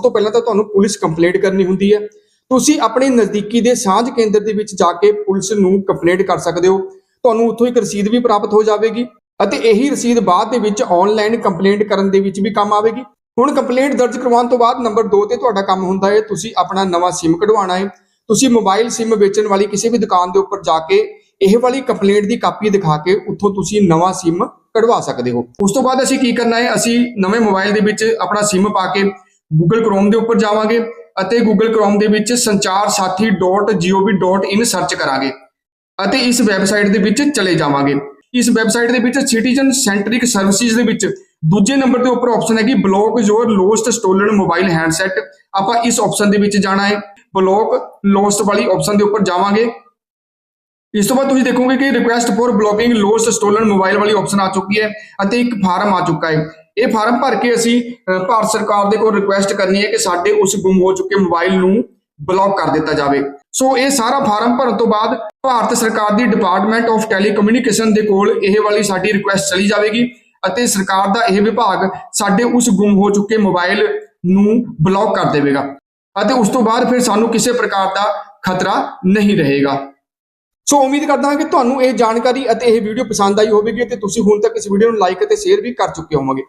ਸਭ ਤੋਂ ਪਹਿਲਾਂ ਤਾਂ ਤੁਹਾਨੂੰ ਪੁਲਿਸ ਕੰਪਲੇਂਟ ਕਰਨੀ ਹੁੰਦੀ ਹੈ। ਤੁਸੀਂ ਆਪਣੇ ਨਜ਼ਦੀਕੀ ਦੇ ਸਾਂਝ ਕੇਂਦਰ ਦੇ ਵਿੱਚ ਜਾ ਕੇ ਪੁਲਿਸ ਨੂੰ ਕੰਪਲੇਂਟ ਕਰ ਸਕਦੇ ਹੋ। ਤੁਹਾਨੂੰ ਉੱਥੋਂ ਇੱਕ ਰਸੀਦ ਵੀ ਪ੍ਰਾਪਤ ਹੋ ਜਾਵੇਗੀ ਅਤੇ ਇਹੀ ਰਸੀਦ ਬਾਅਦ ਦੇ ਵਿੱਚ ਆਨਲਾਈਨ ਕੰਪਲੇਂਟ ਕਰਨ ਦੇ ਵਿੱਚ ਵੀ ਕੰਮ ਆਵੇਗੀ। ਹੁਣ ਕੰਪਲੇਂਟ ਦਰਜ ਕਰਵਾਉਣ ਤੋਂ ਬਾਅਦ ਨੰਬਰ 2 ਤੇ ਤੁਹਾਡਾ ਕੰਮ ਹੁੰਦਾ ਹੈ, ਤੁਸੀਂ ਆਪਣਾ ਨਵਾਂ SIM ਕਢਵਾਉਣਾ ਹੈ। ਤੁਸੀਂ ਮੋਬਾਈਲ SIM ਵੇਚਣ ਵਾਲੀ ਕਿਸੇ ਵੀ ਦੁਕਾਨ ਦੇ ਉੱਪਰ ਜਾ ਕੇ ਇਹ ਵਾਲੀ ਕੰਪਲੇਂਟ ਦੀ ਕਾਪੀ ਦਿਖਾ ਕੇ ਉੱਥੋਂ ਤੁਸੀਂ ਨਵਾਂ SIM ਕਢਵਾ ਸਕਦੇ ਹੋ। ਉਸ ਤੋਂ ਬਾਅਦ ਅਸੀਂ ਕੀ ਕਰਨਾ ਹੈ, ਅਸੀਂ ਨਵੇਂ ਮੋਬਾਈਲ ਦੇ ਵਿੱਚ ਆਪਣਾ SIM ਪਾ ਕੇ ਗੂਗਲ ਕ੍ਰੋਮ ਦੇ ਉੱਪਰ ਜਾਵਾਂਗੇ ਅਤੇ ਗੂਗਲ ਕ੍ਰੋਮ ਦੇ ਵਿੱਚ sanchar-sathi.gov.in ਸਰਚ ਕਰਾਂਗੇ ਅਤੇ ਇਸ ਵੈਬਸਾਈਟ ਦੇ ਵਿੱਚ ਚਲੇ ਜਾਵਾਂਗੇ। ਇਸ ਵੈਬਸਾਈਟ ਦੇ ਵਿੱਚ ਸਿਟੀਜ਼ਨ ਸੈਂਟਰਿਕ ਸਰਵਿਸਿਜ਼ ਦੇ ਵਿੱਚ ਦੂਜੇ ਨੰਬਰ ਤੇ ਉੱਪਰ ਆਪਸ਼ਨ ਹੈਗੀ block your lost stolen mobile handset ਆਪਾਂ ਇਸ ਆਪਸ਼ਨ ਦੇ ਵਿੱਚ ਜਾਣਾ ਹੈ। ਬਲੌਕ ਲੋਸਟ ਵਾਲੀ ਆਪਸ਼ਨ ਦੇ ਉੱਪਰ ਜਾਵਾਂਗੇ। ਇਸ ਤੋਂ ਬਾਅਦ ਤੁਸੀਂ ਦੇਖੋਗੇ ਕਿ request for blocking lost stolen mobile ਵਾਲੀ ਆਪਸ਼ਨ ਆ ਚੁੱਕੀ ਹੈ ਅਤੇ ਇੱਕ ਫਾਰਮ ਆ ਚੁੱਕਾ ਹੈ। ਇਹ ਫਾਰਮ ਭਰ ਕੇ ਅਸੀਂ ਭਾਰਤ ਸਰਕਾਰ ਦੇ ਕੋਲ ਰਿਕੁਐਸਟ ਕਰਨੀ ਹੈ ਕਿ ਸਾਡੇ ਉਸ ਗੁੰਮ ਹੋ ਚੁੱਕੇ ਮੋਬਾਈਲ ਨੂੰ ਬਲੌਕ ਕਰ ਦਿੱਤਾ ਜਾਵੇ। ਸੋ ਇਹ ਸਾਰਾ ਫਾਰਮ ਭਰਨ ਤੋਂ ਬਾਅਦ ਭਾਰਤ ਸਰਕਾਰ ਦੀ ਡਿਪਾਰਟਮੈਂਟ ਆਫ ਟੈਲੀਕਮਿਊਨੀਕੇਸ਼ਨ ਦੇ ਕੋਲ ਇਹ ਵਾਲੀ ਸਾਡੀ ਰਿਕੁਐਸਟ ਚਲੀ ਜਾਵੇਗੀ ਅਤੇ ਸਰਕਾਰ ਦਾ ਇਹ ਵਿਭਾਗ ਸਾਡੇ ਉਸ ਗੁੰਮ ਹੋ ਚੁੱਕੇ ਮੋਬਾਈਲ ਨੂੰ ਬਲੌਕ ਕਰ ਦੇਵੇਗਾ ਅਤੇ ਉਸ ਤੋਂ ਬਾਅਦ ਫਿਰ ਸਾਨੂੰ ਕਿਸੇ ਪ੍ਰਕਾਰ ਦਾ ਖਤਰਾ ਨਹੀਂ ਰਹੇਗਾ। ਸੋ ਉਮੀਦ ਕਰਦਾ ਹਾਂ ਕਿ ਤੁਹਾਨੂੰ ਇਹ ਜਾਣਕਾਰੀ ਅਤੇ ਇਹ ਵੀਡੀਓ ਪਸੰਦ ਆਈ ਹੋਵੇਗੀ ਤੇ ਤੁਸੀਂ ਹੁਣ ਤੱਕ ਇਸ ਵੀਡੀਓ ਨੂੰ ਲਾਈਕ ਅਤੇ ਸ਼ੇਅਰ ਵੀ ਕਰ ਚੁੱਕੇ ਹੋਵੋਗੇ।